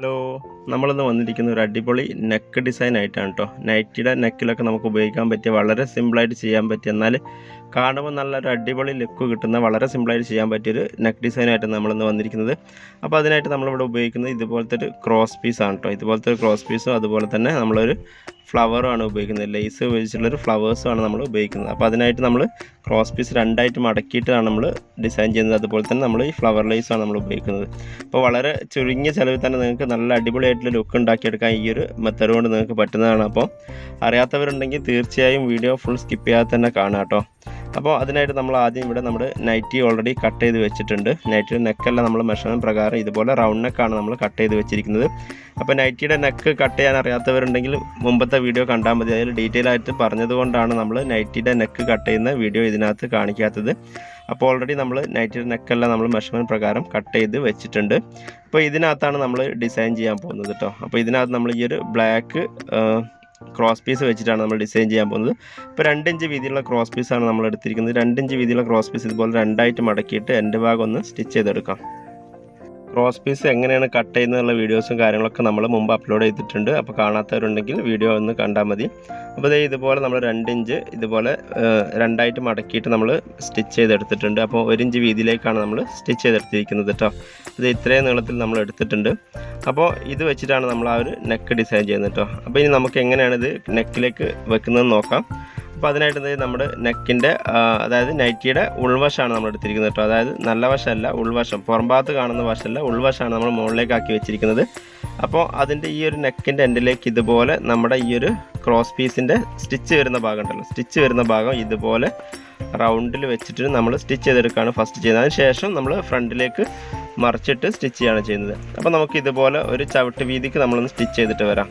Halo. നമ്മളിന്ന് വന്നിരിക്കുന്ന ഒരു അടിപൊളി നെക്ക് ഡിസൈൻ ആയിട്ടാണ് കേട്ടോ നൈറ്റിയുടെ നെക്കിലൊക്കെ നമുക്ക് ഉപയോഗിക്കാൻ പറ്റിയ വളരെ സിമ്പിളായിട്ട് ചെയ്യാൻ പറ്റിയ എന്നാൽ കാണുമ്പോൾ നല്ലൊരു അടിപൊളി ലുക്ക് കിട്ടുന്ന വളരെ സിമ്പിളായിട്ട് ചെയ്യാൻ പറ്റിയൊരു നെക്ക് ഡിസൈനായിട്ട് നമ്മളിന്ന് വന്നിരിക്കുന്നത്. അപ്പോൾ അതിനായിട്ട് നമ്മളിവിടെ ഉപയോഗിക്കുന്നത് ഇതുപോലത്തെ ഒരു ക്രോസ് പീസാണ് കേട്ടോ ഇതുപോലത്തെ ഒരു ക്രോസ് പീസും അതുപോലെ തന്നെ നമ്മളൊരു ഫ്ലവറുമാണ് ഉപയോഗിക്കുന്നത്. ലേസ് ഉപയോഗിച്ചിട്ടുള്ളൊരു ഫ്ലവേഴ്സുമാണ് നമ്മൾ ഉപയോഗിക്കുന്നത്. അപ്പോൾ അതിനായിട്ട് നമ്മൾ ക്രോസ് പീസ് രണ്ടായിട്ട് മടക്കിയിട്ടാണ് നമ്മൾ ഡിസൈൻ ചെയ്യുന്നത്. അതുപോലെ തന്നെ നമ്മൾ ഈ ഫ്ലവർ ലേസാണ് നമ്മൾ ഉപയോഗിക്കുന്നത്. അപ്പോൾ വളരെ ചുരുങ്ങിയ ചിലവിൽ തന്നെ നിങ്ങൾക്ക് നല്ല അടിപൊളിയായിട്ടുള്ള ലുക്ക് ഉണ്ടാക്കിയെടുക്കാൻ ഈ ഒരു മെത്തേഡ് കൊണ്ട് നിങ്ങൾക്ക് പറ്റുന്നതാണ്. അപ്പോൾ അറിയാത്തവരുണ്ടെങ്കിൽ തീർച്ചയായും വീഡിയോ ഫുൾ സ്കിപ്പ് ചെയ്യാതെ തന്നെ കാണാം കേട്ടോ. അപ്പോൾ അതിനായിട്ട് നമ്മൾ ആദ്യം ഇവിടെ നമ്മുടെ നൈറ്റി ഓൾറെഡി കട്ട് ചെയ്ത് വെച്ചിട്ടുണ്ട്. നൈറ്റിയുടെ നെക്കെല്ലാം നമ്മൾ മെഷർമെന്റ് പ്രകാരം ഇതുപോലെ റൗണ്ട് നെക്കാണ് നമ്മൾ കട്ട് ചെയ്ത് വെച്ചിരിക്കുന്നത്. അപ്പോൾ നൈറ്റിയുടെ നെക്ക് കട്ട് ചെയ്യാൻ അറിയാത്തവരുണ്ടെങ്കിൽ മുമ്പത്തെ വീഡിയോ കണ്ടാൽ മതി. അതിൽ ഡീറ്റെയിൽ ആയിട്ട് പറഞ്ഞതുകൊണ്ടാണ് നമ്മൾ നൈറ്റിയുടെ നെക്ക് കട്ട് ചെയ്യുന്ന വീഡിയോ ഇതിനകത്ത് കാണിക്കാത്തത്. അപ്പോൾ ഓൾറെഡി നമ്മൾ നൈറ്റിയുടെ നെക്കെല്ലാം നമ്മൾ മെഷർമെന്റ് പ്രകാരം കട്ട് ചെയ്ത് വെച്ചിട്ടുണ്ട്. അപ്പോൾ ഇതിനകത്താണ് നമ്മൾ ഡിസൈൻ ചെയ്യാൻ പോകുന്നത് കേട്ടോ അപ്പോൾ ഇതിനകത്ത് നമ്മൾ ഈ ഒരു ബ്ലാക്ക് ക്രോസ് പീസ് വെച്ചിട്ടാണ് നമ്മൾ ഡിസൈൻ ചെയ്യാൻ പോകുന്നത്. ഇപ്പോൾ രണ്ടിഞ്ച് വീതിയുള്ള ക്രോസ് പീസാണ് നമ്മൾ എടുത്തിരിക്കുന്നത്. രണ്ടിഞ്ച് വീതിയുള്ള ക്രോസ് പീസ് ഇതുപോലെ രണ്ടായിട്ട് മടക്കിയിട്ട് എന്റെ ഭാഗം ഒന്ന് സ്റ്റിച്ച് ചെയ്തെടുക്കാം. ക്രോസ് പീസ് എങ്ങനെയാണ് കട്ട് ചെയ്യുന്നതിനുള്ള വീഡിയോസും കാര്യങ്ങളൊക്കെ നമ്മൾ മുമ്പ് അപ്ലോഡ് ചെയ്തിട്ടുണ്ട്. അപ്പോൾ കാണാത്തവരുണ്ടെങ്കിൽ വീഡിയോ ഒന്ന് കണ്ടാൽ മതി. അപ്പോൾ ദേ ഇതുപോലെ നമ്മൾ രണ്ട് ഇഞ്ച് ഇതുപോലെ രണ്ടായിട്ട് മടക്കിയിട്ട് നമ്മൾ സ്റ്റിച്ച് ചെയ്തെടുത്തിട്ടുണ്ട്. അപ്പോൾ ഒരു ഇഞ്ച് വീതിയിലേക്കാണ് നമ്മൾ സ്റ്റിച്ച് ചെയ്തെടുത്തിരിക്കുന്നത് കേട്ടോ ഇത് ഇത്രയും നീളത്തിൽ നമ്മൾ എടുത്തിട്ടുണ്ട്. അപ്പോൾ ഇത് വെച്ചിട്ടാണ് നമ്മൾ ആ ഒരു നെക്ക് ഡിസൈൻ ചെയ്യുന്നത് കേട്ടോ അപ്പോൾ ഇനി നമുക്ക് എങ്ങനെയാണ് ഇത് നെക്കിലേക്ക് വെക്കുന്നതെന്ന് നോക്കാം. അപ്പോൾ അതിനായിട്ട് ദേ നമ്മുടെ നെക്കിന്റെ അതായത് നൈറ്റിയുടെ ഉൾവശമാണ് നമ്മൾ എടുത്തിരിക്കുന്നത് കേട്ടോ. അതായത് നല്ല വശമല്ല ഉൾവശം. പുറം ഭാഗത്ത് കാണുന്ന വശമല്ല ഉൾവശമാണ് നമ്മൾ മുകളിലേക്ക് ആക്കി വെച്ചിരിക്കുന്നത്. അപ്പോൾ അതിന്റെ ഈ ഒരു നെക്കിന്റെ എൻഡിലേക്ക് ഇതുപോലെ നമ്മുടെ ഈ ഒരു ക്രോസ് പീസിന്റെ സ്റ്റിച്ച് വരുന്ന ഭാഗം ഉണ്ടല്ലോ. സ്റ്റിച്ച് വരുന്ന ഭാഗം ഇതുപോലെ റൗണ്ടിൽ വെച്ചിട്ട് നമ്മൾ സ്റ്റിച്ച് ചെയ്തെടുക്കുകയാണ് ഫസ്റ്റ് ചെയ്യുന്നത്. അതിന് ശേഷം നമ്മൾ ഫ്രണ്ടിലേക്ക് മറിച്ചിട്ട് സ്റ്റിച്ച് ചെയ്യുകയാണ് ചെയ്യുന്നത്. അപ്പോൾ നമുക്ക് ഇതുപോലെ ഒരു ചവിട്ട് വീതിക്ക് നമ്മളൊന്ന് സ്റ്റിച്ച് ചെയ്തിട്ട് വരാം.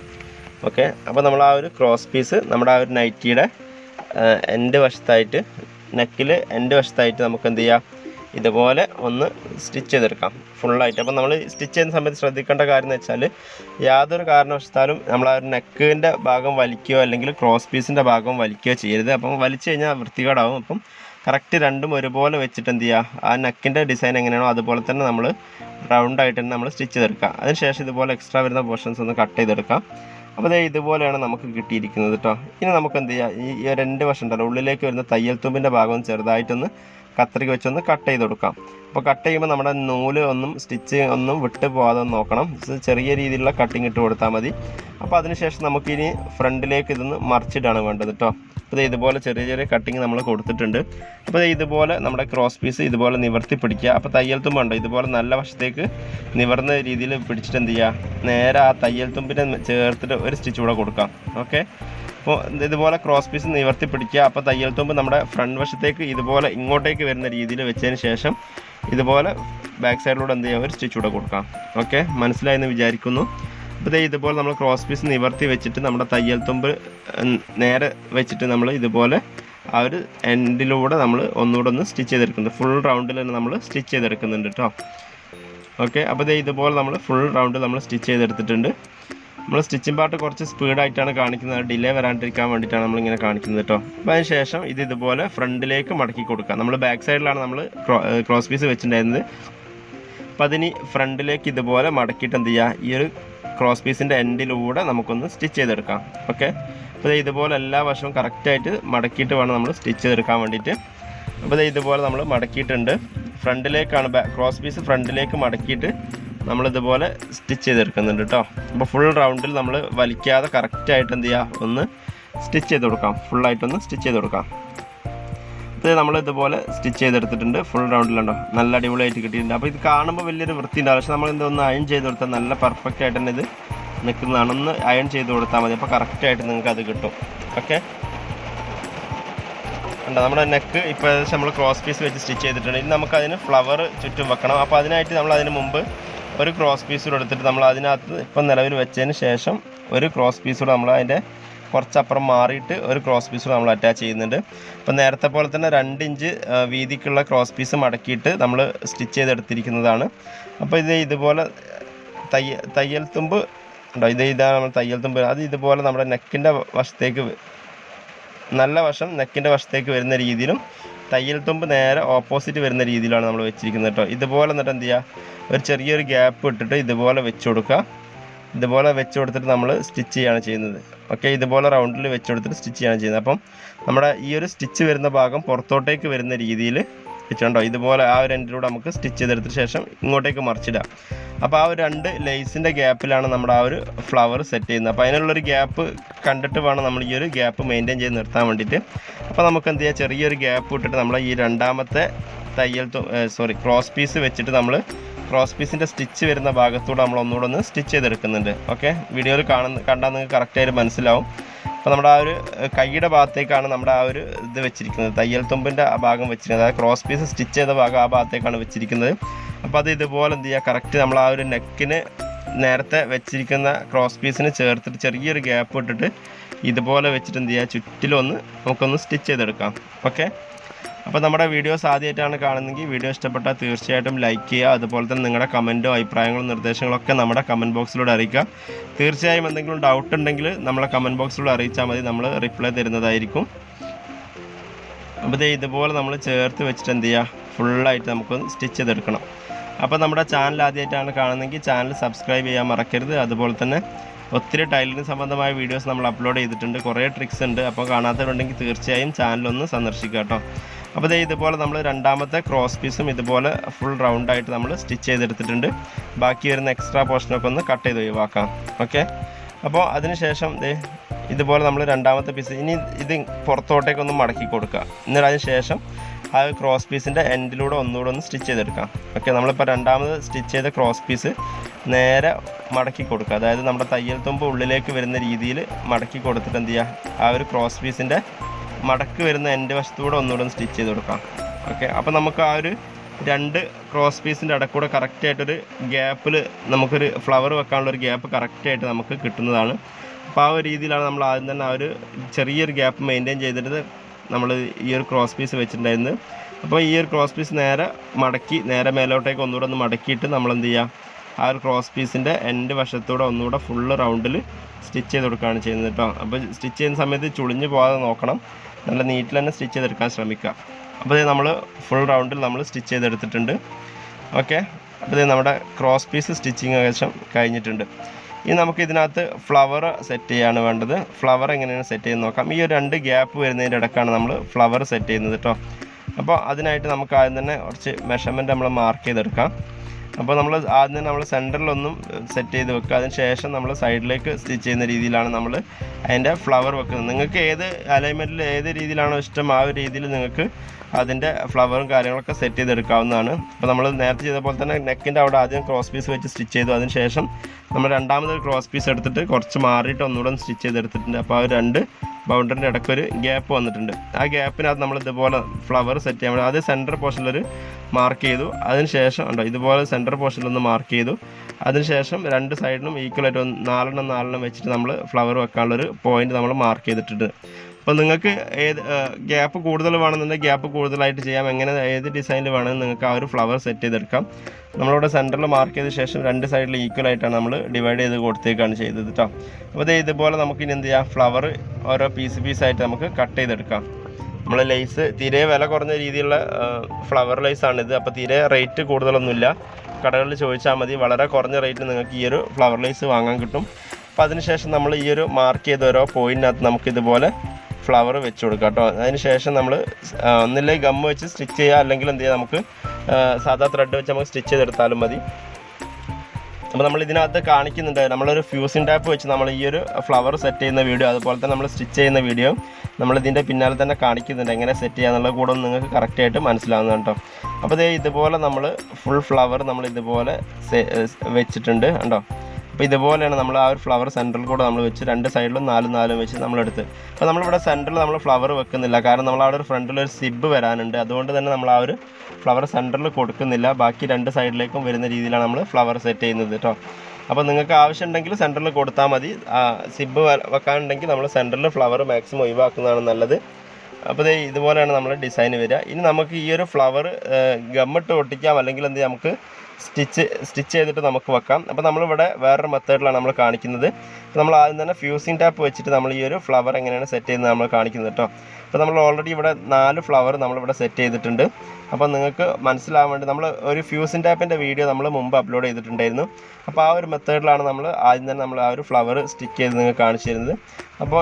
ഓക്കെ? അപ്പോൾ നമ്മൾ ആ ഒരു ക്രോസ് പീസ് നമ്മുടെ ആ ഒരു നൈറ്റിയുടെ എന്റെ വശത്തായിട്ട് നെക്കിൽ എന്റെ വശത്തായിട്ട് നമുക്ക് എന്ത് ചെയ്യാം? ഇതുപോലെ ഒന്ന് സ്റ്റിച്ച് ചെയ്തെടുക്കാം. ഫുള്ളായിട്ട്. അപ്പോൾ നമ്മൾ സ്റ്റിച്ച് ചെയ്യുന്ന സമയത്ത് ശ്രദ്ധിക്കേണ്ട കാര്യം എന്ന് വെച്ചാൽ യാതൊരു കാരണവശാലും നമ്മൾ ആ ഒരു നെക്കിന്റെ ഭാഗം വലിക്കുകയോ അല്ലെങ്കിൽ ക്രോസ് പീസിന്റെ ഭാഗം വലിക്കുകയോ ചെയ്യരുത്. അപ്പം വലിച്ചു കഴിഞ്ഞാൽ വൃത്തികേടാവും. അപ്പം കറക്റ്റ് രണ്ടും ഒരുപോലെ വെച്ചിട്ട് എന്ത് ചെയ്യുക ആ നെക്കിന്റെ ഡിസൈൻ എങ്ങനെയാണോ അതുപോലെ തന്നെ നമ്മൾ റൗണ്ടായിട്ട് തന്നെ നമ്മൾ സ്റ്റിച്ച് ചെയ്തെടുക്കുക അതിനുശേഷം ഇതുപോലെ എക്സ്ട്രാ വരുന്ന പോർഷൻസ് ഒന്ന് കട്ട് ചെയ്തെടുക്കാം. അപ്പോൾ ദേ ഇതുപോലെയാണ് നമുക്ക് കിട്ടിയിരിക്കുന്നത് കേട്ടോ ഇനി നമുക്ക് എന്ത് ചെയ്യാം? ഈ രണ്ട് വശം ഉണ്ടല്ലോ. ഉള്ളിലേക്ക് വരുന്ന തയ്യൽ തുമ്പിന്റെ ഭാഗം ചെറുതായിട്ടൊന്ന് കത്രിക വെച്ചൊന്ന് കട്ട് ചെയ്ത് കൊടുക്കാം. അപ്പോൾ കട്ട് ചെയ്യുമ്പോൾ നമ്മുടെ നൂൽ ഒന്നും സ്റ്റിച്ച് ഒന്നും വിട്ട് പോകാതെ നോക്കണം. ചെറിയ രീതിയിലുള്ള കട്ടിങ് ഇട്ട് കൊടുത്താൽ മതി. അപ്പോൾ അതിനുശേഷം നമുക്കിനി ഫ്രണ്ടിലേക്ക് ഇതൊന്ന് മറിച്ചിട്ടാണ് വേണ്ടത് കേട്ടോ അപ്പോൾ ഇതുപോലെ ചെറിയ ചെറിയ കട്ടിങ് നമ്മൾ കൊടുത്തിട്ടുണ്ട്. അപ്പോൾ ഇതുപോലെ നമ്മുടെ ക്രോസ് പീസ് ഇതുപോലെ നിവർത്തി പിടിക്കുക. അപ്പോൾ തയ്യൽ തുമ്പുണ്ടോ ഇതുപോലെ നല്ല വശത്തേക്ക് നിവർന്ന രീതിയിൽ പിടിച്ചിട്ട് എന്ത് ചെയ്യുക നേരെ ആ തയ്യൽ തുമ്പിനെ ചേർത്തിട്ട് ഒരു സ്റ്റിച്ച് കൂടെ കൊടുക്കാം. ഓക്കെ അപ്പോൾ ഇതുപോലെ ക്രോസ് പീസ് നിവർത്തി പിടിക്കുക. അപ്പോൾ തയ്യൽ തുമ്പ് നമ്മുടെ ഫ്രണ്ട് വശത്തേക്ക് ഇതുപോലെ ഇങ്ങോട്ടേക്ക് വരുന്ന രീതിയിൽ വെച്ചതിന് ശേഷം ഇതുപോലെ ബാക്ക് സൈഡിലൂടെ എന്ത് ചെയ്യാം? ഒരു സ്റ്റിച്ച് കൂടെ കൊടുക്കാം. ഓക്കെ മനസ്സിലായെന്ന് വിചാരിക്കുന്നു. അപ്പോൾ ദേ ഇതുപോലെ നമ്മൾ ക്രോസ് പീസ് നിവർത്തി വെച്ചിട്ട് നമ്മുടെ തയ്യൽ തുമ്പ് നേരെ വെച്ചിട്ട് നമ്മൾ ഇതുപോലെ ആ ഒരു എൻഡിലൂടെ നമ്മൾ ഒന്നുകൂടെ ഒന്ന് സ്റ്റിച്ച് ചെയ്തെടുക്കുന്നുണ്ട്. ഫുൾ റൗണ്ടിൽ തന്നെ നമ്മൾ സ്റ്റിച്ച് ചെയ്തെടുക്കുന്നുണ്ട് കേട്ടോ ഓക്കെ അപ്പോൾ ദേ ഇതുപോലെ നമ്മൾ ഫുൾ റൗണ്ട് നമ്മൾ സ്റ്റിച്ച് ചെയ്തെടുത്തിട്ടുണ്ട്. നമ്മൾ സ്റ്റിച്ചിങ് പാർട്ട് കുറച്ച് സ്പീഡായിട്ടാണ് കാണിക്കുന്നത്. ഡിലേ വരാണ്ടിരിക്കാൻ വേണ്ടിയിട്ടാണ് നമ്മളിങ്ങനെ കാണിക്കുന്നത് കേട്ടോ അപ്പോൾ അതിന് ശേഷം ഇത് ഇതുപോലെ ഫ്രണ്ടിലേക്ക് മടക്കി കൊടുക്കുക നമ്മൾ ബാക്ക് സൈഡിലാണ് നമ്മൾ ക്രോസ് പീസ് വെച്ചിട്ടുണ്ടായിരുന്നത്. അപ്പോൾ അതിന് ഫ്രണ്ടിലേക്ക് ഇതുപോലെ മടക്കിയിട്ട് എന്ത് ചെയ്യുക ഈ ഒരു ക്രോസ് പീസിന്റെ എൻഡിലൂടെ നമുക്കൊന്ന് സ്റ്റിച്ച് ചെയ്തെടുക്കാം. ഓക്കെ അപ്പോൾ ഇതുപോലെ എല്ലാ വശവും കറക്റ്റായിട്ട് മടക്കിയിട്ട് വേണം നമ്മൾ സ്റ്റിച്ച് ചെയ്തെടുക്കാൻ വേണ്ടിയിട്ട്. അപ്പോൾ ഇതുപോലെ നമ്മൾ മടക്കിയിട്ടുണ്ട്. ഫ്രണ്ടിലേക്കാണ് ക്രോസ് പീസ് ഫ്രണ്ടിലേക്ക് മടക്കിയിട്ട് നമ്മളിതുപോലെ സ്റ്റിച്ച് ചെയ്തെടുക്കുന്നുണ്ട് കേട്ടോ അപ്പോൾ ഫുൾ റൗണ്ടിൽ നമ്മൾ വലിക്കാതെ കറക്റ്റായിട്ട് എന്ത് ചെയ്യുക ഒന്ന് സ്റ്റിച്ച് ചെയ്ത് കൊടുക്കാം. ഫുള്ളായിട്ടൊന്ന് സ്റ്റിച്ച് ചെയ്ത് കൊടുക്കാം. ഇത് നമ്മൾ ഇതുപോലെ സ്റ്റിച്ച് ചെയ്തെടുത്തിട്ടുണ്ട് ഫുൾ റൗണ്ടിലുണ്ടോ നല്ല അടിപൊളിയായിട്ട് കിട്ടിയിട്ടുണ്ട്. അപ്പോൾ ഇത് കാണുമ്പോൾ വലിയൊരു വൃത്തി ഉണ്ടാവും പക്ഷെ നമ്മൾ ഇതൊന്ന് അയൺ ചെയ്ത് കൊടുത്താൽ നല്ല പെർഫെക്റ്റ് ആയിട്ട് തന്നെ ഇത് നിൽക്കുന്നതാണ് ഒന്ന് അയൺ ചെയ്ത് കൊടുത്താൽ മതി. അപ്പോൾ കറക്റ്റായിട്ട് നിങ്ങൾക്ക് അത് കിട്ടും. ഓക്കെ ഉണ്ട് നമ്മുടെ നെക്ക് ഇപ്പോൾ നമ്മൾ ക്രോസ് പീസ് വെച്ച് സ്റ്റിച്ച് ചെയ്തിട്ടുണ്ട്. ഇനി നമുക്കതിന് ഫ്ലവർ ചുറ്റും വെക്കണം. അപ്പോൾ അതിനായിട്ട് നമ്മൾ അതിന് മുമ്പ് ഒരു ക്രോസ് പീസ് കൂടെ എടുത്തിട്ട് നമ്മൾ അതിനകത്ത് ഇപ്പം നിലവിൽ വെച്ചതിന് ശേഷം ഒരു ക്രോസ് പീസ് കൂടെ നമ്മൾ അതിന്റെ കുറച്ചപ്പുറം മാറിയിട്ട് ഒരു ക്രോസ് പീസ് നമ്മൾ അറ്റാച്ച് ചെയ്യുന്നുണ്ട്. ഇപ്പം നേരത്തെ പോലെ തന്നെ രണ്ട് ഇഞ്ച് വീതിക്കുള്ള ക്രോസ് പീസ് മടക്കിയിട്ട് നമ്മൾ സ്റ്റിച്ച് ചെയ്തെടുത്തിരിക്കുന്നതാണ്. അപ്പോൾ ഇത് ഇതുപോലെ തയ്യ തയ്യൽ തുമ്പ് ഉണ്ടോ? ഇത് ഇതാണ് നമ്മൾ തയ്യൽ തുമ്പ്. അത് ഇതുപോലെ നമ്മുടെ നെക്കിന്റെ വശത്തേക്ക് നല്ല വശം നെക്കിന്റെ വശത്തേക്ക് വരുന്ന രീതിയിലും തയ്യൽ തുമ്പ് നേരെ ഓപ്പോസിറ്റ് വരുന്ന രീതിയിലാണ് നമ്മൾ വെച്ചിരിക്കുന്നത് കേട്ടോ ഇതുപോലെ എന്നിട്ട് എന്ത് ചെയ്യുക ഒരു ചെറിയൊരു ഗ്യാപ്പ് ഇട്ടിട്ട് ഇതുപോലെ വെച്ച് കൊടുക്കുക. ഇതുപോലെ വെച്ച് കൊടുത്തിട്ട് നമ്മൾ സ്റ്റിച്ച് ചെയ്യാണ് ചെയ്യുന്നത്. ഓക്കെ ഇതുപോലെ റൗണ്ടിൽ വെച്ച് കൊടുത്തിട്ട് സ്റ്റിച്ച് ചെയ്യാണ് ചെയ്യുന്നത്. അപ്പം നമ്മുടെ ഈ ഒരു സ്റ്റിച്ച് വരുന്ന ഭാഗം പുറത്തോട്ടേക്ക് വരുന്ന രീതിയിൽ വെച്ചുണ്ടോ ഇതുപോലെ ആ ഒരു എൻഡിലൂടെ നമുക്ക് സ്റ്റിച്ച് ചെയ്തെടുത്ത ശേഷം ഇങ്ങോട്ടേക്ക് മറിച്ചിടാം. അപ്പോൾ ആ ഒരു രണ്ട് ലേസിന്റെ ഗ്യാപ്പിലാണ് നമ്മുടെ ആ ഒരു ഫ്ലവർ സെറ്റ് ചെയ്യുന്നത്. അപ്പോൾ അതിനുള്ളൊരു ഗ്യാപ്പ് കണ്ടിട്ട് വേണം നമ്മൾ ഈ ഒരു ഗ്യാപ്പ് മെയിന്റെയിൻ ചെയ്ത് നിർത്താൻ വേണ്ടിയിട്ട്. അപ്പോൾ നമുക്ക് എന്ത് ചെയ്യാം? ചെറിയൊരു ഗ്യാപ്പ് ഇട്ടിട്ട് നമ്മൾ ഈ രണ്ടാമത്തെ തയ്യൽ സോറി ക്രോസ് പീസ് വെച്ചിട്ട് നമ്മൾ ക്രോസ് പീസിന്റെ സ്റ്റിച്ച് വരുന്ന ഭാഗത്തൂടെ നമ്മൾ ഒന്നുകൂടെ ഒന്ന് സ്റ്റിച്ച് ചെയ്തെടുക്കുന്നുണ്ട്. ഓക്കെ വീഡിയോയിൽ കാണുന്ന കണ്ടാൽ നിങ്ങൾക്ക് കറക്റ്റായിട്ട് മനസ്സിലാവും. അപ്പോൾ നമ്മുടെ ആ ഒരു കൈയുടെ ഭാഗത്തേക്കാണ് നമ്മുടെ ആ ഒരു ഇത് വെച്ചിരിക്കുന്നത്. തയ്യൽ തുമ്പിന്റെ ആ ഭാഗം വെച്ചിരിക്കുന്നത്. അതായത് ക്രോസ് പീസ് സ്റ്റിച്ച് ചെയ്ത ഭാഗം ആ ഭാഗത്തേക്കാണ് വെച്ചിരിക്കുന്നത്. അപ്പോൾ അത് ഇതുപോലെ എന്ത് ചെയ്യുക കറക്റ്റ് നമ്മൾ ആ ഒരു നെക്കിന് നേരത്തെ വെച്ചിരിക്കുന്ന ക്രോസ് പീസിന് ചേർത്തിട്ട് ചെറിയൊരു ഗ്യാപ്പ് ഇട്ടിട്ട് ഇതുപോലെ വെച്ചിട്ട് എന്ത് ചെയ്യുക ചുറ്റിലൊന്ന് നമുക്കൊന്ന് സ്റ്റിച്ച് ചെയ്തെടുക്കാം. ഓക്കെ അപ്പോൾ നമ്മുടെ വീഡിയോസ് ആദ്യമായിട്ടാണ് കാണുന്നതെങ്കിൽ വീഡിയോ ഇഷ്ടപ്പെട്ടാൽ തീർച്ചയായിട്ടും ലൈക്ക് ചെയ്യുക. അതുപോലെ തന്നെ നിങ്ങളുടെ കമന്റോ അഭിപ്രായങ്ങളും നിർദ്ദേശങ്ങളൊക്കെ നമ്മുടെ കമന്റ് ബോക്സിലൂടെ അറിയിക്കുക. തീർച്ചയായും എന്തെങ്കിലും ഡൗട്ട് ഉണ്ടെങ്കിൽ നമ്മളെ കമന്റ് ബോക്സിലൂടെ അറിയിച്ചാൽ മതി. നമ്മൾ റിപ്ലൈ തരുന്നതായിരിക്കും. അപ്പോൾ ഇതുപോലെ നമ്മൾ ചേർത്ത് വെച്ചിട്ട് എന്ത് ചെയ്യുക? ഫുള്ളായിട്ട് നമുക്ക് സ്റ്റിച്ച് ചെയ്തെടുക്കണം. അപ്പോൾ നമ്മുടെ ചാനൽ ആദ്യമായിട്ടാണ് കാണുന്നതെങ്കിൽ ചാനൽ സബ്സ്ക്രൈബ് ചെയ്യാൻ മറക്കരുത്. അതുപോലെ തന്നെ ഒത്തിരി ടൈലറിങ് സംബന്ധമായ വീഡിയോസ് നമ്മൾ അപ്ലോഡ് ചെയ്തിട്ടുണ്ട്. കുറേ ട്രിക്സ് ഉണ്ട്. അപ്പോൾ കാണാത്തവരുണ്ടെങ്കിൽ തീർച്ചയായും ചാനലൊന്ന് സന്ദർശിക്കുക കേട്ടോ. അപ്പോൾ ദേ ഇതുപോലെ നമ്മൾ രണ്ടാമത്തെ ക്രോസ് പീസും ഇതുപോലെ ഫുൾ റൗണ്ട് ആയിട്ട് നമ്മൾ സ്റ്റിച്ച് ചെയ്തെടുത്തിട്ടുണ്ട്. ബാക്കി വരുന്ന എക്സ്ട്രാ പോർഷനൊക്കെ ഒന്ന് കട്ട് ചെയ്ത് ഒഴിവാക്കാം. ഓക്കെ അപ്പോൾ അതിനുശേഷം ദേ ഇതുപോലെ നമ്മൾ രണ്ടാമത്തെ പീസ് ഇനി ഇത് പുറത്തോട്ടേക്കൊന്ന് മടക്കി കൊടുക്കുക. എന്നിട്ട് അതിന് ശേഷം ആ ക്രോസ് പീസിന്റെ എൻഡിലൂടെ ഒന്നുകൂടെ ഒന്ന് സ്റ്റിച്ച് ചെയ്തെടുക്കാം. ഓക്കെ നമ്മളിപ്പോൾ രണ്ടാമത് സ്റ്റിച്ച് ചെയ്ത ക്രോസ് പീസ് നേരെ മടക്കി കൊടുക്കുക. അതായത് നമ്മുടെ തയ്യൽ തുമ്പ് ഉള്ളിലേക്ക് വരുന്ന രീതിയിൽ മടക്കി കൊടുത്തിട്ട് എന്ത് ചെയ്യുക? ആ ഒരു ക്രോസ് പീസിന്റെ മടക്ക് വരുന്ന എന്റെ വശത്തൂടെ ഒന്നുകൂടെ ഒന്ന് സ്റ്റിച്ച് ചെയ്ത് കൊടുക്കാം. ഓക്കെ അപ്പോൾ നമുക്ക് ആ ഒരു രണ്ട് ക്രോസ് പീസിന്റെ ഇടക്കൂടെ കറക്റ്റായിട്ടൊരു ഗ്യാപ്പിൽ നമുക്കൊരു ഫ്ലവർ വെക്കാനുള്ള ഒരു ഗ്യാപ്പ് കറക്റ്റായിട്ട് നമുക്ക് കിട്ടുന്നതാണ്. അപ്പോൾ ആ ഒരു രീതിയിലാണ് നമ്മൾ ആദ്യം തന്നെ ആ ഒരു ചെറിയൊരു ഗ്യാപ്പ് മെയിന്റെയിൻ ചെയ്തിട്ട് നമ്മൾ ഈ ഒരു ക്രോസ് പീസ് വെച്ചിട്ടുണ്ടായിരുന്നത്. അപ്പോൾ ഈ ഒരു ക്രോസ് പീസ് നേരെ മടക്കി നേരെ മേലോട്ടേക്ക് ഒന്നുകൂടെ ഒന്ന് മടക്കിയിട്ട് നമ്മൾ എന്ത് ചെയ്യുക ആ ഒരു ക്രോസ് പീസിന്റെ എന്റെ വശത്തൂടെ ഒന്നുകൂടെ ഫുള്ള് റൗണ്ടിൽ സ്റ്റിച്ച് ചെയ്ത് കൊടുക്കുകയാണ് ചെയ്യുന്നത് കേട്ടോ. അപ്പോൾ സ്റ്റിച്ച് ചെയ്യുന്ന സമയത്ത് ചുളിഞ്ഞ് പോകാതെ നോക്കണം. നല്ല നീറ്റിൽ തന്നെ സ്റ്റിച്ച് ചെയ്തെടുക്കാൻ ശ്രമിക്കുക. അപ്പോൾ നമ്മൾ ഫുൾ റൗണ്ടിൽ നമ്മൾ സ്റ്റിച്ച് ചെയ്തെടുത്തിട്ടുണ്ട്. ഓക്കെ അപ്പോൾ നമ്മുടെ ക്രോസ് പീസ് സ്റ്റിച്ചിങ് ഏകദേശം കഴിഞ്ഞിട്ടുണ്ട്. ഇനി നമുക്ക് ഇതിനകത്ത് ഫ്ലവർ സെറ്റ് ചെയ്യാണ് വേണ്ടത്. ഫ്ലവർ എങ്ങനെയാണ് സെറ്റ് ചെയ്യുന്നത് നോക്കാം. ഈ ഒരു രണ്ട് ഗ്യാപ്പ് വരുന്നതിന്റെ ഇടക്കാണ് നമ്മൾ ഫ്ലവർ സെറ്റ് ചെയ്യുന്നത് കേട്ടോ. അപ്പോൾ അതിനായിട്ട് നമുക്ക് ആദ്യം തന്നെ കുറച്ച് മെഷർമെന്റ് നമ്മൾ മാർക്ക് ചെയ്തെടുക്കാം. അപ്പോൾ നമ്മൾ ആദ്യം നമ്മൾ സെന്ററിലൊന്നും സെറ്റ് ചെയ്ത് വെക്കുക. അതിന് ശേഷം നമ്മൾ സൈഡിലേക്ക് സ്റ്റിച്ച് ചെയ്യുന്ന രീതിയിലാണ് നമ്മൾ അതിന്റെ ഫ്ലവർ വെക്കുന്നത്. നിങ്ങൾക്ക് ഏത് അലൈൻമെന്റിൽ ഏത് രീതിയിലാണോ ഇഷ്ടം ആ ഒരു രീതിയിൽ നിങ്ങൾക്ക് അതിന്റെ ഫ്ലവറും കാര്യങ്ങളൊക്കെ സെറ്റ് ചെയ്തെടുക്കാവുന്നതാണ്. അപ്പോൾ നമ്മൾ നേരത്തെ ചെയ്ത പോലെ തന്നെ നെക്കിന്റെ അവിടെ ആദ്യം ക്രോസ് പീസ് വെച്ച് സ്റ്റിച്ച് ചെയ്തു. അതിന് ശേഷം നമ്മൾ രണ്ടാമത് ക്രോസ് പീസ് എടുത്തിട്ട് കുറച്ച് മാറിയിട്ട് ഒന്നുകൂടെ സ്റ്റിച്ച് ചെയ്തെടുത്തിട്ടുണ്ട്. അപ്പോൾ ആ രണ്ട് ബൗണ്ടറിന്റെ ഇടയ്ക്ക് ഒരു ഗ്യാപ്പ് വന്നിട്ടുണ്ട്. ആ ഗ്യാപ്പിനകത്ത് നമ്മൾ ഇതുപോലെ ഫ്ലവർ സെറ്റ് ചെയ്യാൻ അത് സെന്റർ പോർഷനിലൊരു മാർക്ക് ചെയ്തു. അതിന് ശേഷം ഉണ്ടോ ഇതുപോലെ സെന്റർ പോർഷനിലൊന്ന് മാർക്ക് ചെയ്തു. അതിനുശേഷം രണ്ട് സൈഡിനും ഈക്വലായിട്ട് നാലെണ്ണം നാലെണ്ണം വെച്ചിട്ട് നമ്മൾ ഫ്ലവർ വെക്കാനുള്ളൊരു പോയിന്റ് നമ്മൾ മാർക്ക് ചെയ്തിട്ടുണ്ട്. അപ്പോൾ നിങ്ങൾക്ക് ഏത് ഗ്യാപ്പ് കൂടുതൽ വേണമെന്നുണ്ടെങ്കിൽ ഗ്യാപ്പ് കൂടുതലായിട്ട് ചെയ്യാം. എങ്ങനെ ഏത് ഡിസൈനിൽ വേണമെങ്കിൽ നിങ്ങൾക്ക് ആ ഒരു ഫ്ലവർ സെറ്റ് ചെയ്തെടുക്കാം. നമ്മളിവിടെ സെന്ററിൽ മാർക്ക് ചെയ്ത ശേഷം രണ്ട് സൈഡിൽ ഈക്വൽ ആയിട്ടാണ് നമ്മൾ ഡിവൈഡ് ചെയ്ത് കൊടുത്തേക്കാണ് ചെയ്തത് കേട്ടോ അപ്പോൾ ഇത് ഇതുപോലെ നമുക്ക് ഇനി എന്ത് ചെയ്യാം? ഫ്ലവർ ഓരോ പീസ് പീസായിട്ട് നമുക്ക് കട്ട് ചെയ്തെടുക്കാം. നമ്മൾ ലൈസ് തീരെ വില കുറഞ്ഞ രീതിയിലുള്ള ഫ്ലവർ ലൈസാണിത് അപ്പോൾ തീരെ റേറ്റ് കൂടുതലൊന്നുമില്ല. കടകളിൽ ചോദിച്ചാൽ മതി. വളരെ കുറഞ്ഞ റേറ്റിൽ നിങ്ങൾക്ക് ഈ ഒരു ഫ്ലവർ ലൈസ് വാങ്ങാൻ കിട്ടും. അപ്പോൾ അതിനുശേഷം നമ്മൾ ഈ ഒരു മാർക്ക് ചെയ്ത ഓരോ പോയിന്റിനകത്ത് നമുക്ക് ഇതുപോലെ ഫ്ലവർ വെച്ച് കൊടുക്കുക കേട്ടോ അതിന് ശേഷം നമ്മൾ ഒന്നില്ലേ ഗം വെച്ച് സ്റ്റിച്ച് ചെയ്യുക അല്ലെങ്കിൽ എന്ത് ചെയ്യുക നമുക്ക് സാധാ ത്രെഡ് വെച്ച് നമുക്ക് സ്റ്റിച്ച് ചെയ്തെടുത്താലും മതി. അപ്പോൾ നമ്മൾ ഇതിനകത്ത് കാണിക്കുന്നുണ്ട് നമ്മളൊരു ഫ്യൂസിങ് ടാപ്പ് വെച്ച് നമ്മൾ ഈ ഒരു ഫ്ലവർ സെറ്റ് ചെയ്യുന്ന വീഡിയോ അതുപോലെ തന്നെ നമ്മൾ സ്റ്റിച്ച് ചെയ്യുന്ന വീഡിയോ നമ്മൾ ഇതിന്റെ പിന്നാലെ തന്നെ കാണിക്കുന്നുണ്ട് എങ്ങനെ സെറ്റ് ചെയ്യാന്നുള്ള കൂടെ നിങ്ങൾക്ക് കറക്റ്റായിട്ട് മനസ്സിലാവുന്ന കേട്ടോ അപ്പോൾ ഇതേ ഇതുപോലെ നമ്മൾ ഫുൾ ഫ്ലവർ നമ്മൾ ഇതുപോലെ വെച്ചിട്ടുണ്ട് കണ്ടോ? അപ്പോൾ ഇതുപോലെയാണ് നമ്മൾ ആ ഒരു ഫ്ലവർ സെന്ററിൽ കൂടെ നമ്മൾ വെച്ച് രണ്ട് സൈഡിലും നാലും നാലും വെച്ച് നമ്മളെടുത്ത്. അപ്പോൾ നമ്മളിവിടെ സെന്ററിൽ നമ്മൾ ഫ്ലവർ വെക്കുന്നില്ല. കാരണം നമ്മൾ അവിടെ ഒരു ഫ്രണ്ടിൽ ഒരു സിബ് വരാനുണ്ട്. അതുകൊണ്ട് തന്നെ നമ്മൾ ആ ഒരു ഫ്ലവർ സെന്ററിൽ കൊടുക്കുന്നില്ല. ബാക്കി രണ്ട് സൈഡിലേക്കും വരുന്ന രീതിയിലാണ് നമ്മൾ ഫ്ലവർ സെറ്റ് ചെയ്യുന്നത് കേട്ടോ അപ്പോൾ നിങ്ങൾക്ക് ആവശ്യം ഉണ്ടെങ്കിൽ സെന്ററിൽ കൊടുത്താൽ മതി. സിബ് വെക്കാനുണ്ടെങ്കിൽ നമ്മൾ സെന്ററിൽ ഫ്ലവർ മാക്സിമം ഒഴിവാക്കുന്നതാണ് നല്ലത്. അപ്പോൾ ഇതേ ഇതുപോലെയാണ് നമ്മൾ ഡിസൈൻ വരിക. ഇനി നമുക്ക് ഈ ഒരു ഫ്ലവർ ഗമ്മിട്ട് ഒട്ടിക്കാം. അല്ലെങ്കിൽ എന്ത് നമുക്ക് സ്റ്റിച്ച് സ്റ്റിച്ച് ചെയ്തിട്ട് നമുക്ക് വെക്കാം. അപ്പോൾ നമ്മളിവിടെ വേറൊരു മെത്തേഡിലാണ് നമ്മൾ കാണിക്കുന്നത്. അപ്പോൾ നമ്മൾ ആദ്യം തന്നെ ഫ്യൂസിങ് ടാപ്പ് വെച്ചിട്ട് നമ്മൾ ഈ ഒരു ഫ്ലവർ എങ്ങനെയാണ് സെറ്റ് ചെയ്യുന്നത് നമ്മൾ കാണിക്കുന്നത് കേട്ടോ അപ്പോൾ നമ്മൾ ഓൾറെഡി ഇവിടെ നാല് ഫ്ലവർ നമ്മളിവിടെ സെറ്റ് ചെയ്തിട്ടുണ്ട്. അപ്പോൾ നിങ്ങൾക്ക് മനസ്സിലാവാൻ വേണ്ടി നമ്മൾ ഒരു ഫ്യൂസിൻ ടാപ്പിന്റെ വീഡിയോ നമ്മൾ മുമ്പ് അപ്ലോഡ് ചെയ്തിട്ടുണ്ടായിരുന്നു. അപ്പോൾ ആ ഒരു മെത്തേഡിലാണ് നമ്മൾ ആദ്യം തന്നെ നമ്മൾ ആ ഒരു ഫ്ലവർ സ്റ്റിക്ക് ചെയ്ത് നിങ്ങൾക്ക് കാണിച്ചു തരുന്നത്. അപ്പോൾ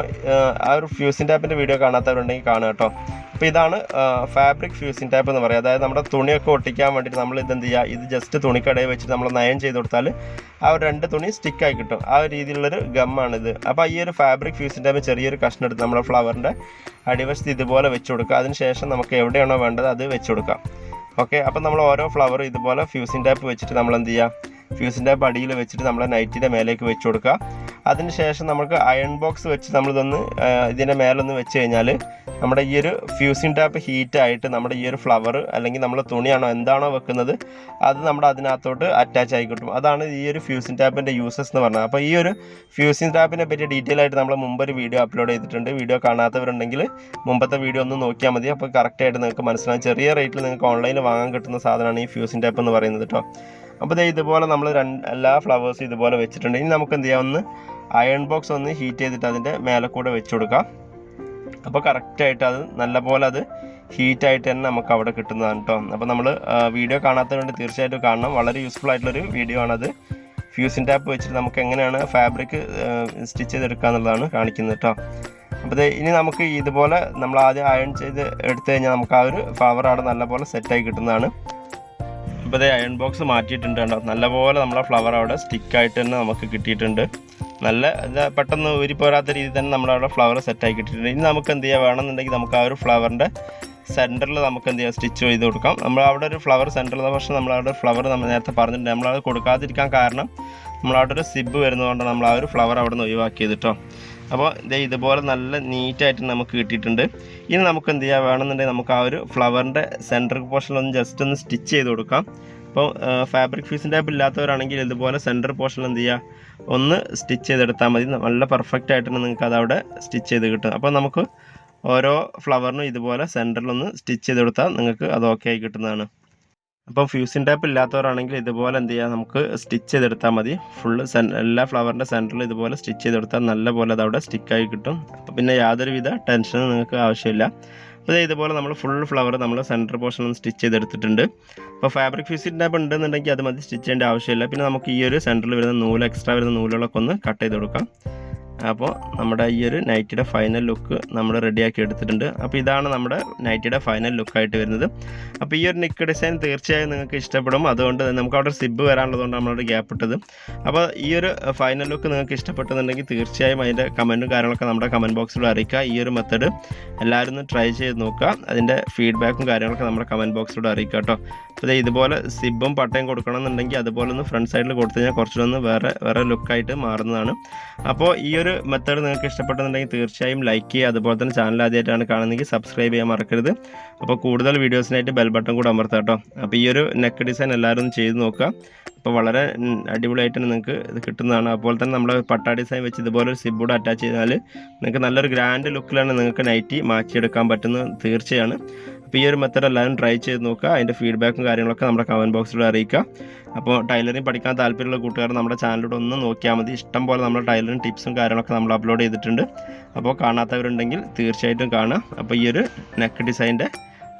ആ ഒരു ഫ്യൂസിൻ ടാപ്പിന്റെ വീഡിയോ കാണാത്തവരുണ്ടെങ്കിൽ കാണുക കേട്ടോ അപ്പോൾ ഇതാണ് ഫാബ്രിക് ഫ്യൂസിങ് ടൈപ്പ് എന്ന് പറയുക അതായത് നമ്മുടെ തുണിയൊക്കെ ഒട്ടിക്കാൻ വേണ്ടിയിട്ട് നമ്മൾ ഇത് എന്ത് ചെയ്യുക ഇത് ജസ്റ്റ് തുണിക്കടയിൽ വെച്ചിട്ട് നമ്മൾ നയം ചെയ്ത് കൊടുത്താൽ ആ ഒരു രണ്ട് തുണി സ്റ്റിക്കായി കിട്ടും. ആ ഒരു രീതിയിലുള്ളൊരു ഗമ്മാണിത് അപ്പോൾ ഈ ഒരു ഫാബ്രിക് ഫ്യൂസിങ് ടൈപ്പ് ചെറിയൊരു കഷ്ണം എടുത്ത് നമ്മുടെ ഫ്ലവറിന്റെ അടിവശത്ത് ഇതുപോലെ വെച്ച് കൊടുക്കുക. അതിനുശേഷം നമുക്ക് എവിടെയാണോ വേണ്ടത് അത് വെച്ച് കൊടുക്കാം. ഓക്കെ അപ്പം നമ്മൾ ഓരോ ഫ്ലവറും ഇതുപോലെ ഫ്യൂസിങ് ടൈപ്പ് വെച്ചിട്ട് നമ്മൾ എന്ത് ചെയ്യുക ഫ്യൂസിൻ പടിയിൽ വെച്ചിട്ട് നമ്മൾ നൈറ്റിന്റെ മേലേക്ക് വെച്ച് കൊടുക്കുക. അതിനുശേഷം നമുക്ക് അയൺ ബോക്സ് വെച്ച് നമ്മളിതൊന്ന് ഇതിന്റെ മേലൊന്ന് വെച്ച് കഴിഞ്ഞാൽ നമ്മുടെ ഈ ഒരു ഫ്യൂസിൻ ടാപ്പ് ഹീറ്റ് ആയിട്ട് നമ്മുടെ ഈ ഒരു ഫ്ലവർ അല്ലെങ്കിൽ നമ്മൾ തുണിയാണോ എന്താണോ വെക്കുന്നത് അത് നമ്മുടെ അതിനകത്തോട്ട് അറ്റാച്ച് ആയി കിട്ടും. അതാണ് ഈ ഒരു ഫ്യൂസിൻ ടാപ്പിന്റെ യൂസസ് എന്ന് പറഞ്ഞത്. അപ്പോൾ ഈ ഒരു ഫ്യൂസിൻ ടാപ്പിനെ പറ്റി ഡീറ്റെയിൽ ആയിട്ട് നമ്മൾ മുമ്പ് ഒരു വീഡിയോ അപ്ലോഡ് ചെയ്തിട്ടുണ്ട്. വീഡിയോ കാണാത്തവരുണ്ടെങ്കിൽ മുമ്പത്തെ വീഡിയോ ഒന്ന് നോക്കിയാൽ മതി. അപ്പോൾ കറക്റ്റായിട്ട് നിങ്ങൾക്ക് മനസ്സിലാവും. ചെറിയ റേറ്റിൽ നിങ്ങൾക്ക് ഓൺലൈനിൽ വാങ്ങാൻ കിട്ടുന്ന സാധനമാണ് ഈ ഫ്യൂസിൻ ടാപ്പ് എന്ന് പറയുന്നത് കേട്ടോ അപ്പോൾ ദേ ഇതുപോലെ നമ്മൾ രണ്ട് എല്ലാ ഫ്ലവേഴ്സും ഇതുപോലെ വെച്ചിട്ടുണ്ട്. ഇനി നമുക്ക് എന്ത് ചെയ്യാം? ഒന്ന് അയൺ ബോക്സ് ഒന്ന് ഹീറ്റ് ചെയ്തിട്ട് അതിന്റെ മേലെ കൂടെ വെച്ച് കൊടുക്കാം. അപ്പോൾ കറക്റ്റായിട്ട് അത് നല്ലപോലെ അത് ഹീറ്റായിട്ട് തന്നെ നമുക്ക് അവിടെ കിട്ടുന്നതാണ് കേട്ടോ അപ്പോൾ നമ്മൾ വീഡിയോ കാണാത്തതുകൊണ്ട് തീർച്ചയായിട്ടും കാണണം. വളരെ യൂസ്ഫുൾ ആയിട്ടുള്ളൊരു വീഡിയോ ആണത്. ഫ്യൂസിൻ ടാപ്പ് വെച്ചിട്ട് നമുക്ക് എങ്ങനെയാണ് ഫാബ്രിക് സ്റ്റിച്ച് ചെയ്തെടുക്കുക എന്നുള്ളതാണ് കാണിക്കുന്നത് കേട്ടോ അപ്പോൾ ഇനി നമുക്ക് ഇതുപോലെ നമ്മൾ ആദ്യം അയൺ ചെയ്ത് എടുത്തു കഴിഞ്ഞാൽ നമുക്ക് ആ ഒരു ഫ്ലവർ അവിടെ നല്ലപോലെ സെറ്റായി കിട്ടുന്നതാണ്. അപ്പോൾ ഇതേ അയൺ ബോക്സ് മാറ്റിയിട്ടുണ്ട് കേട്ടോ നല്ലപോലെ നമ്മളെ ഫ്ലവർ അവിടെ സ്റ്റിക്കായിട്ട് തന്നെ നമുക്ക് കിട്ടിയിട്ടുണ്ട്. നല്ല പെട്ടെന്ന് ഊരിപ്പോരാത്ത രീതിയിൽ തന്നെ നമ്മളവിടെ ഫ്ലവർ സെറ്റായി കിട്ടിയിട്ടുണ്ട്. ഇനി നമുക്ക് എന്ത് ചെയ്യാം? വേണമെന്നുണ്ടെങ്കിൽ നമുക്ക് ആ ഒരു ഫ്ലവറിന്റെ സെന്ററിൽ നമുക്ക് എന്ത് ചെയ്യാം? സ്റ്റിച്ച് ചെയ്ത് കൊടുക്കാം. നമ്മൾ അവിടെ ഒരു ഫ്ലവർ സെന്ററിൽ പക്ഷേ നമ്മളവിടെ ഫ്ലവർ നമ്മൾ നേരത്തെ പറഞ്ഞിട്ടുണ്ട്. നമ്മളത് കൊടുക്കാതിരിക്കാൻ കാരണം നമ്മളവിടെ ഒരു സിബ് വരുന്നതുകൊണ്ട് നമ്മൾ ആ ഒരു ഫ്ലവർ അവിടെ നിന്ന് ഒഴിവാക്കിയത് കേട്ടോ അപ്പോൾ ഇതേ ഇതുപോലെ നല്ല നീറ്റായിട്ട് നമുക്ക് കിട്ടിയിട്ടുണ്ട്. ഇനി നമുക്ക് എന്ത് ചെയ്യാം വേണമെന്നുണ്ടെങ്കിൽ നമുക്ക് ആ ഒരു ഫ്ലവറിന്റെ സെന്റർ പോർഷനിലൊന്ന് ജസ്റ്റ് ഒന്ന് സ്റ്റിച്ച് ചെയ്ത് കൊടുക്കാം. അപ്പോൾ ഫാബ്രിക് ഫീസിന്റെ ടൈപ്പ് ഇല്ലാത്തവരാണെങ്കിൽ ഇതുപോലെ സെന്റർ പോർഷൻ എന്ത് ചെയ്യുക ഒന്ന് സ്റ്റിച്ച് ചെയ്തെടുത്താൽ മതി. നല്ല പെർഫെക്റ്റ് ആയിട്ട് നിങ്ങൾക്ക് അതവിടെ സ്റ്റിച്ച് ചെയ്ത് കിട്ടും. അപ്പോൾ നമുക്ക് ഓരോ ഫ്ലവറിനും ഇതുപോലെ സെന്ററിലൊന്ന് സ്റ്റിച്ച് ചെയ്ത് കൊടുത്താൽ നിങ്ങൾക്ക് അത് ഓക്കെ ആയി കിട്ടുന്നതാണ്. അപ്പോൾ ഫ്യൂസിൻ ടാപ്പ് ഇല്ലാത്തവരാണെങ്കിൽ ഇതുപോലെ എന്ത് ചെയ്യുക നമുക്ക് സ്റ്റിച്ച് ചെയ്തെടുത്താൽ മതി. ഫുള്ള് എല്ലാ ഫ്ലവറിന്റെ സെന്ററിൽ ഇതുപോലെ സ്റ്റിച്ച് ചെയ്തെടുത്താൽ നല്ല പോലെ അത് അവിടെ സ്റ്റിക്കായി കിട്ടും. അപ്പോൾ പിന്നെ യാതൊരുവിധ ടെൻഷനും നിങ്ങൾക്ക് ആവശ്യമില്ല. അപ്പോൾ ഇതുപോലെ നമ്മൾ ഫുൾ ഫ്ലവർ നമ്മൾ സെന്റർ പോർഷനിൽ സ്റ്റിച്ച് ചെയ്തെടുത്തിട്ടുണ്ട്. അപ്പോൾ ഫാബ്രിക് ഫ്യൂസിൻ ടാപ്പ് ഉണ്ടെന്നുണ്ടെങ്കിൽ അത് മതി സ്റ്റിച്ച് ചെയ്യേണ്ട ആവശ്യമില്ല. പിന്നെ നമുക്ക് ഈ ഒരു സെന്ററിൽ വരുന്ന നൂൽ എക്സ്ട്രാ വരുന്ന നൂലുകളൊക്കെ ഒന്ന് കട്ട് ചെയ്ത് കൊടുക്കാം. അപ്പോൾ നമ്മുടെ ഈ ഒരു നൈറ്റിയുടെ ഫൈനൽ ലുക്ക് നമ്മൾ റെഡിയാക്കി എടുത്തിട്ടുണ്ട്. അപ്പോൾ ഇതാണ് നമ്മുടെ നൈറ്റിയുടെ ഫൈനൽ ലുക്കായിട്ട് വരുന്നത്. അപ്പോൾ ഈ ഒരു നിക്ക് ഡിസൈൻ തീർച്ചയായും നിങ്ങൾക്ക് ഇഷ്ടപ്പെടും. അതുകൊണ്ട് നമുക്ക് അവിടെ സിബ് വരാനുള്ളതുകൊണ്ട് നമ്മളോട് ഗ്യാപ്പ് ഇട്ടത്. അപ്പോൾ ഈ ഒരു ഫൈനൽ ലുക്ക് നിങ്ങൾക്ക് ഇഷ്ടപ്പെട്ടെന്നുണ്ടെങ്കിൽ തീർച്ചയായും അതിന്റെ കമന്റും കാര്യങ്ങളൊക്കെ നമ്മുടെ കമന്റ് ബോക്സിൽ അറിയിക്കുക. ഈ ഒരു മെത്തേഡ് എല്ലാവരും ഒന്ന് ട്രൈ ചെയ്ത് നോക്കുക. അതിന്റെ ഫീഡ്ബാക്കും കാര്യങ്ങളൊക്കെ നമ്മുടെ കമന്റ് ബോക്സിലൂടെ അറിയിക്കുക കേട്ടോ. അപ്പോൾ ഇതുപോലെ സിബും പട്ടയും കൊടുക്കണം എന്നുണ്ടെങ്കിൽ അതുപോലെ ഒന്ന് ഫ്രണ്ട് സൈഡിൽ കൊടുത്തു കഴിഞ്ഞാൽ കുറച്ചുകൂടെ ഒന്ന് വേറെ വേറെ ലുക്കായിട്ട് മാറുന്നതാണ്. അപ്പോൾ ഈ ഒരു മെത്തേഡ് നിങ്ങൾക്ക് ഇഷ്ടപ്പെട്ടെന്നുണ്ടെങ്കിൽ തീർച്ചയായും ലൈക്ക് ചെയ്യുക. അതുപോലെ തന്നെ ചാനൽ ആദ്യമായിട്ടാണ് കാണുന്നതെങ്കിൽ സബ്സ്ക്രൈബ് ചെയ്യാൻ മറക്കരുത്. അപ്പോൾ കൂടുതൽ വീഡിയോസിനായിട്ട് ബെൽ ബട്ടൺ കൂടെ അമർത്താം കേട്ടോ അപ്പോൾ ഈ ഒരു നെക്ക് ഡിസൈൻ എല്ലാവരും ചെയ്ത് നോക്കുക. അപ്പോൾ വളരെ അടിപൊളിയായിട്ടാണ് അടിപൊളിയായിട്ട് നിങ്ങൾക്ക് ഇത് കിട്ടുന്നതാണ്. അതുപോലെ തന്നെ നമ്മുടെ പട്ടാ ഡിസൈൻ വെച്ച് ഇതുപോലെ ഒരു സിബ് അറ്റാച്ച് ചെയ്താൽ നിങ്ങൾക്ക് നല്ലൊരു ഗ്രാൻഡ് ലുക്കിലാണ് നിങ്ങൾക്ക് നൈറ്റി മാറ്റിയെടുക്കാൻ പറ്റുന്നത് തീർച്ചയാണ്. അപ്പോൾ ഈ ഒരു മെത്തഡ് എല്ലാവരും ട്രൈ ചെയ്ത് നോക്കുക. അതിന്റെ ഫീഡ്ബാക്കും കാര്യങ്ങളൊക്കെ നമ്മുടെ കമന്റ് ബോക്സിലൂടെ അറിയിക്കുക. അപ്പോൾ ടൈലറിങ് പഠിക്കാൻ താല്പര്യമുള്ള കൂട്ടുകാർ നമ്മുടെ ചാനലിലൂടെ ഒന്ന് നോക്കിയാൽ മതി. ഇഷ്ടം പോലെ നമ്മുടെ ടൈലറിംഗ് ടിപ്സും കാര്യങ്ങളൊക്കെ നമ്മൾ അപ്ലോഡ് ചെയ്തിട്ടുണ്ട്. അപ്പോൾ കാണാത്തവരുണ്ടെങ്കിൽ തീർച്ചയായിട്ടും കാണുക. അപ്പോൾ ഈ ഒരു നെക്ക് ഡിസൈന്റെ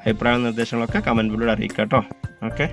അഭിപ്രായ നിർദ്ദേശങ്ങളൊക്കെ കമന്റിലൂടെ അറിയിക്കുക കേട്ടോ. ഓക്കെ